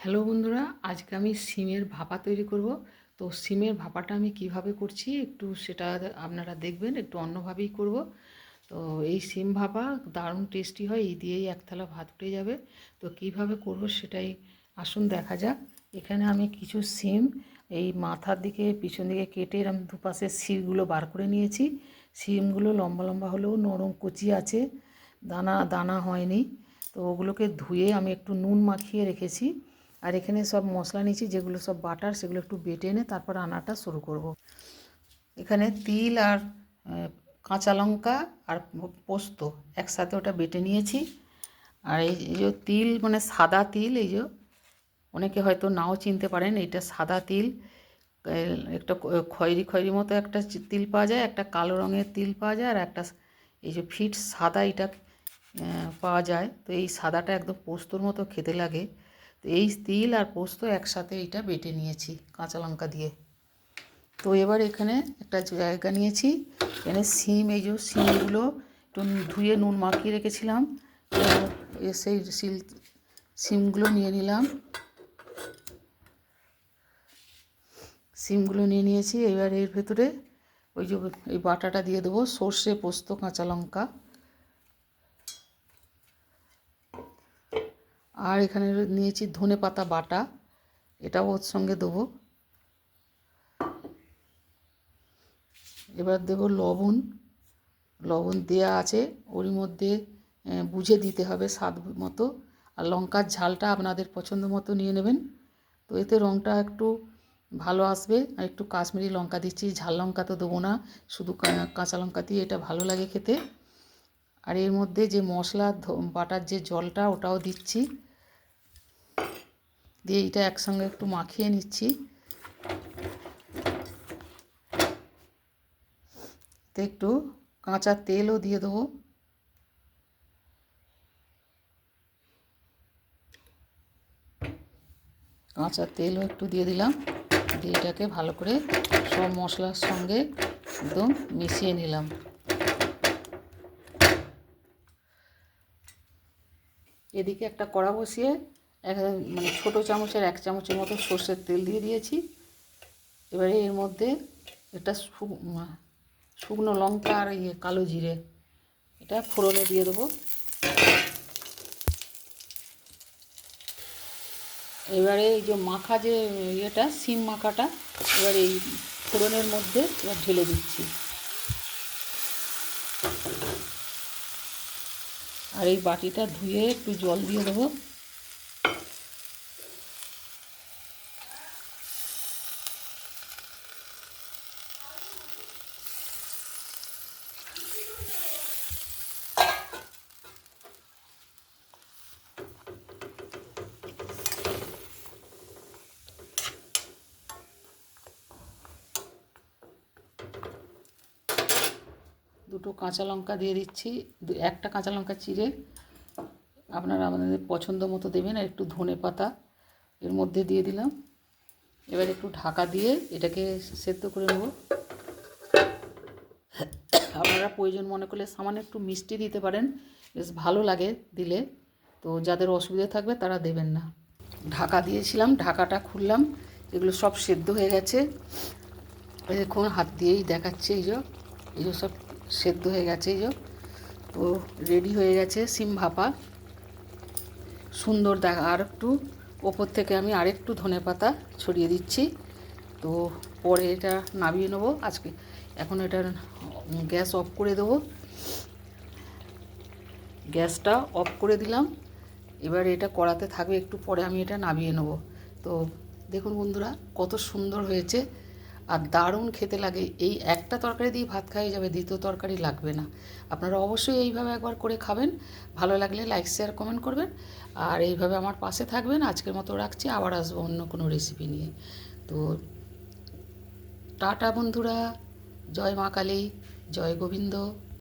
Hello বন্ধুরা, আজকে আমি সিমের ভাপা তৈরি করব। তো সিমের ভাপাটা আমি কীভাবে করছি একটু সেটা আপনারা দেখবেন, একটু অন্যভাবেই করব। তো এই সিম ভাপা দারুণ টেস্টি হয়, এই দিয়েই এক থালা ভাত উঠে যাবে। তো কীভাবে করব সেটাই আসুন দেখা যাক। এখানে আমি কিছু সিম এই মাথার দিকে, পিছন দিকে কেটে এরম দুপাশে সিরগুলো বার করে নিয়েছি। সিমগুলো লম্বা লম্বা হলেও নরম কুচি আছে, দানা দানা হয়নি। তো ওগুলোকে ধুয়ে আমি একটু নুন মাখিয়ে রেখেছি। আর এখানে সব মশলা নিয়েছি, যেগুলো সব বাটার, সেগুলো একটু বেটে এনে তারপর রান্নাটা শুরু করব। এখানে তিল আর কাঁচা লঙ্কা আর পোস্ত একসাথে ওটা বেটে নিয়েছি। আর এই যে তিল মানে সাদা তিল, এই যে অনেকে হয়তো নাও চিনতে পারেন এটা সাদা তিল। একটা খয়েরি খয়েরি মতো একটা তিল পাওয়া যায়, একটা কালো রঙের তিল পাওয়া যায়, আর একটা এই যে ফিট সাদা এটা পাওয়া যায়। তো এই সাদাটা একদম পোস্তর মতো খেতে লাগে। তো এই তিল আর পোস্ত একসাথে এইটা বেটে নিয়েছি কাঁচা লঙ্কা দিয়ে। তো এবার এখানে একটা জায়গা নিয়েছি, এখানে সিম এই যে সিমগুলো একটু ধুয়ে নুন মাখিয়ে রেখেছিলাম। সেই সিল সিমগুলো নিয়ে নিলাম। সিমগুলো নিয়ে নিয়েছি, এবার এর ভেতরে ওই যে এই বাটাটা দিয়ে দেবো, সর্ষে, পোস্ত, কাঁচা লঙ্কা। আর এখানে নিয়েছি ধনে পাতা বাটা, এটাও ওর সঙ্গে দেবো। এবার দেবো লবণ। লবণ দেয়া আছে, ওর মধ্যে বুঝে দিতে হবে স্বাদ মতো। আর লঙ্কার ঝালটা আপনাদের পছন্দ মতো নিয়ে নেবেন। তো এতে রঙটা একটু ভালো আসবে। আর একটু কাশ্মীরি লঙ্কা দিচ্ছি, ঝাল লঙ্কা তো দেবো না, শুধু কাঁচা লঙ্কা দিয়ে এটা ভালো লাগে খেতে। আর এর মধ্যে যে মশলা বাটার যে জলটা ওটাও দিচ্ছি। দিয়ে এটা একসঙ্গে একটু মাখিয়ে নিচ্ছি। একটু কাঁচা তেলও দিয়ে দেবো। কাঁচা তেলও একটু দিয়ে দিলাম। দিয়ে এটাকে ভালো করে সব মশলার সঙ্গে একদম মিশিয়ে নিলাম। এদিকে একটা কড়া বসিয়ে মানে ছোটো চামচের এক চামচের মতো সর্ষের তেল দিয়ে দিয়েছি। এবারে এর মধ্যে এটা শুকনো লঙ্কা আর ইয়ে কালো জিরে, এটা ফোড়নে দিয়ে দেবো। এবারে এই যে মাখা যে ইয়েটা সিম মাখাটা, এবার এই ফোড়নের মধ্যে এবার ঢেলে দিচ্ছি। আর এই বাটিটা ধুয়ে একটু জল দিয়ে দেবো। দুটো কাঁচা লঙ্কা দিয়ে দিচ্ছি। একটা কাঁচা লঙ্কা চিড়ে আপনারা আমাদের পছন্দ মতো দেবেন আর একটু ধনে পাতা এর মধ্যে দিয়ে দিলাম। এবার একটু ঢাকা দিয়ে এটাকে সেদ্ধ করে নেব। আপনারা প্রয়োজন মনে করলে সামান্য একটু মিষ্টি দিতে পারেন। বেশ ভালো লাগে দিলে। তো যাদের অসুবিধা থাকবে তারা দেবেন না। ঢাকা দিয়েছিলাম, ঢাকাটা খুললাম। এগুলো সব সেদ্ধ হয়ে গেছে। এই দেখুন, হাত দিয়েই দেখাচ্ছে এই যে, এই সব সেদ্ধ হয়ে গেছে যে। তো রেডি হয়ে গেছে সিম ভাপা। সুন্দর দেখা, আর একটু ওপর থেকে আমি আরেকটু ধনে পাতা ছড়িয়ে দিচ্ছি। তো পরে এটা নামিয়ে নেব আজকে। এখন এটা গ্যাস অফ করে দেবো। গ্যাসটা অফ করে দিলাম। এবার এটা কড়াতে থাকবে, একটু পরে আমি এটা নামিয়ে নেব। তো দেখুন বন্ধুরা, কত সুন্দর হয়েছে। আর দারুণ খেতে লাগে। এই একটা তরকারি দিয়ে ভাত খাওয়া যাবে, দ্বিতীয় তরকারি লাগবে না। আপনারা অবশ্যই এইভাবে একবার করে খাবেন। ভালো লাগলে লাইক শেয়ার কমেন্ট করবেন। আর এইভাবে আমার পাশে থাকবেন। আজকের মতো রাখছি। আবার আসব অন্য কোনো রেসিপি নিয়ে। তো টাটা বন্ধুরা। জয় মা কালী। জয় গোবিন্দ।